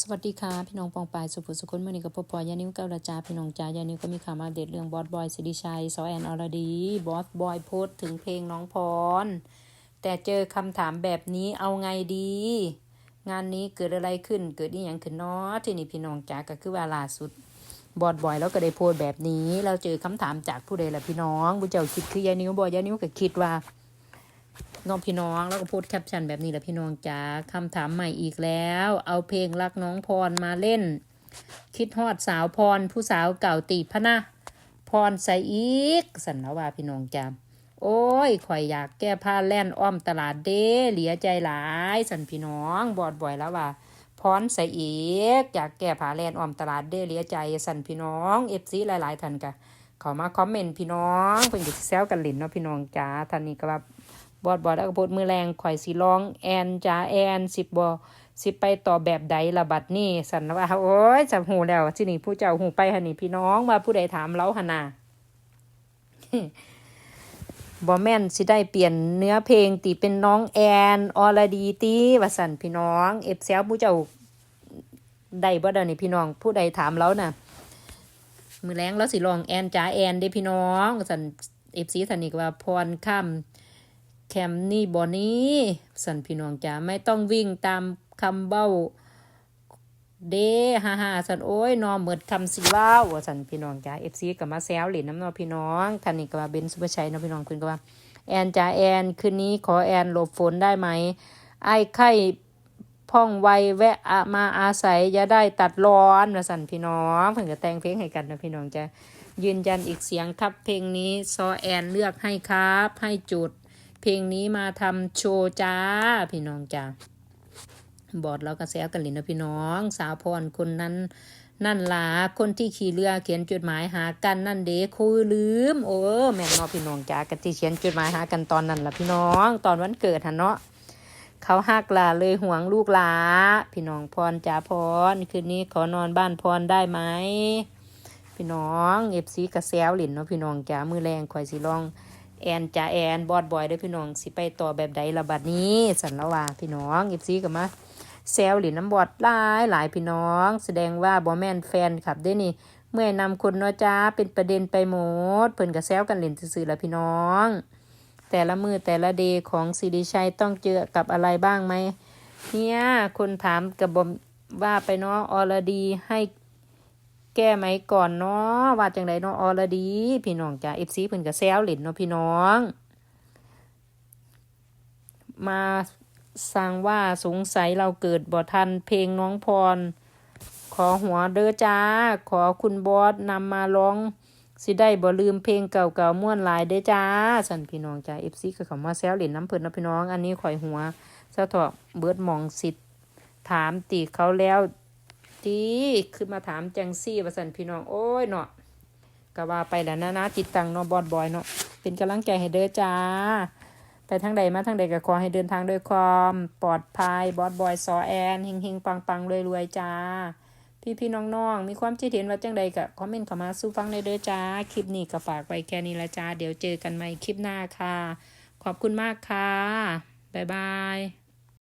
สวัสดีค่ะ พี่น้องปองปายสุภุสุคนมือนี้กับพ่อปอยานิ้วเก้าละจาพี่น้องจ้ายานิ้วก็มีข่าวมาอัปเดเรื่องบอสบอยสิริชัยซอแอนอรดีบอสบอยโพสถึงเพลงน้องพร แต่เจอคำถามแบบนี้เอาไงดี งานนี้เกิดอะไรขึ้นเกิดนี่อย่างขึ้นเนาะที่นี่พี่น้องจ้าก็คือว่าล่าสุด บอดบอยแล้วก็ได้โพสแบบนี้ เราเจอคำถามจากผู้ใดล่ะพี่น้องผู้เจ้าคิดคือยานิ้วบอยยานิ้วก็คิดว่า น้องพี่น้องแล้วก็โพสต์แคปชั่นแบบนี้แหละพี่น้องจ๋าคำถามใหม่อีกแล้ว เอาเพลงรักน้องพรมาเล่น คิดฮอดสาวพร ผู้สาวเก่าตีพะนะพรใส่อีก สันนว่าพี่น้องจ๋าโอ้ยข่อยอยากแก้ผ้าแล่นอ้อมตลาดเด้เหลียใจหลาย สันพี่น้องบอดบ่อยแล้วว่าพรใส่อีก อยากแก้ผ้าแล่นอ้อมตลาดเด้เหลียใจสันพี่น้องเอฟซีหลาย ๆท่านกะขามาคอมเมนต์พี่น้องเพิ่นก็สิแซวกันเล่นเนาะพี่น้องจ๋าท่านนี้ก็ว่า บอดบอดแล้วก็โพดมือแรงข่อยสิร้องแอนจ้าแอนสิบบอสิไปต่อแบบใดละบัดนี่สันนะว่าโอ้ยจับหูแล้วที่นี่ผู้เจ้าหูไปหันนี่พี่น้องว่าผู้ใดถามเล้าหนาบอแม่นสิได้เปลี่ยนเนื้อเพลงตีเป็นน้องแอนออรดีตีว่าสันพี่น้อง เอฟเซลผู้เจ้าได้บ่เดานี่พี่น้อง ผู้ใดถามแล้วน่ะ มือแรงแล้วสิลองแอนจ้าแอนเด้พี่น้องสันเอฟซีสันนี่ก็ว่าพรค่ำ แคมนี่บอนี่สันพี่น้องจ๋าไม่ต้องวิ่งตามคำเบ้า เด้ฮ่าฮ่าสันโอ้ยนอเหมิดคำสิว้าวสันพี่น้องจ๋าเอฟซีกับมาแซวเหรียญน้ำนอพี่น้องท่านนี้ก็มาเบนสุภาชัยนะพี่น้องคุณก็ว่า แอนจ๋าแอนคืนนี้ขอแอนหลบฝนได้ไหม ไอ้ไข่พ่องไวแวะมาอาศัยอย่าได้ตัดร้อนว่าสันพี่น้องเพิ่งจะแต่งเพลงให้กันนะพี่น้องจ้ะยืนยันอีกเสียงครับเพลงนี้ซอแอนเลือกให้ครับ ให้จุด เพลงนี้มาทำโชว์จ้า พี่น้องจ้าบอดเราก็แซวกันเลยนนะพี่น้อง สาวพรคนนั้น นั่นล่ะคนที่ขี่เรือเขียนจดหมายหากันนั่นเด้คุยลืม โอ้แม่นเนาะพี่น้องจ้ากะที่เขียนจดหมายหากันตอนนั้นล่ะพี่น้อง ตอนวันเกิดหันเนาะเขาหักลาเลยห่วงลูกหลาพี่น้องพรจ้าพรคืนนี้ขอนอนบ้านพรได้ไหมพี่น้องเอฟซีกระแซวหลินเนาะพี่น้องจ้ามือแรงข่อยสิลอง แอนจ่าแอนบอดบอยเด้พี่น้องสิไปต่อแบบใดละบัดนี้ สันละว่าพี่น้องอีฟซีกับมาแซวหลินน้ำบอดหลายหลายพี่น้อง แสดงว่าบอแมนแฟนขับได้นี่ เมื่อนำคนเนาะจ้าเป็นประเด็นไปหมด เพิ่นกับแซวกันหลินซื่อละพี่น้อง แต่ละมือแต่ละเดย์ของสิริชัยต้องเจอกับอะไรบ้างไหมเนี่ยคนถามกับบอมว่าไปเนาะออรดีให้ แก้ไหมก่อนเนาะว่าจังไดเนาะออรดี พี่น้องจ้าเอฟซีเพิ่นกับแซวหลินเนาะพี่น้อง มาสั่งว่าสงสัยเราเกิดบ่ทันเพลงน้องพร ขอหัวเด้อจ้า ขอคุณบอสนำมาร้องสิได้บ่ลืมเพลงเก่าๆม่วนหลายเด้อจ้าสันพี่น้องจ้าเอฟซีก็เขามาแซวเล่นน้ำเพิ่นเนาะพี่น้อง อันนี้ข่อยหัวสะเถาะเบิดหมองสิทธิ์ถามตีเขาแล้ว ตีคือมาถามจังซี่ว่าสันพี่น้องโอ้ยเนาะก็ว่าไปแล้วนะนะจิตตังเนาะบอดบอยเนาะเป็นกำลังใจให้เด้อจ้า ไปทางใดมาทางใดก็ขอให้เดินทางด้วยความปลอดภัยบอสบอยซอแอนเฮงเฮงปังปังรวยรวยๆจ้า พี่พี่น้องน้องๆมีความคิดเห็นว่าจังใดก็คอมเมนต์เข้ามาสู้ฟังได้เด้อจ้าคลิปนี้ก็ฝากไว้แค่นี้ละจ้าเดี๋ยวเจอกันใหม่คลิปหน้าค่ะ ขอบคุณมากค่ะบ๊ายบาย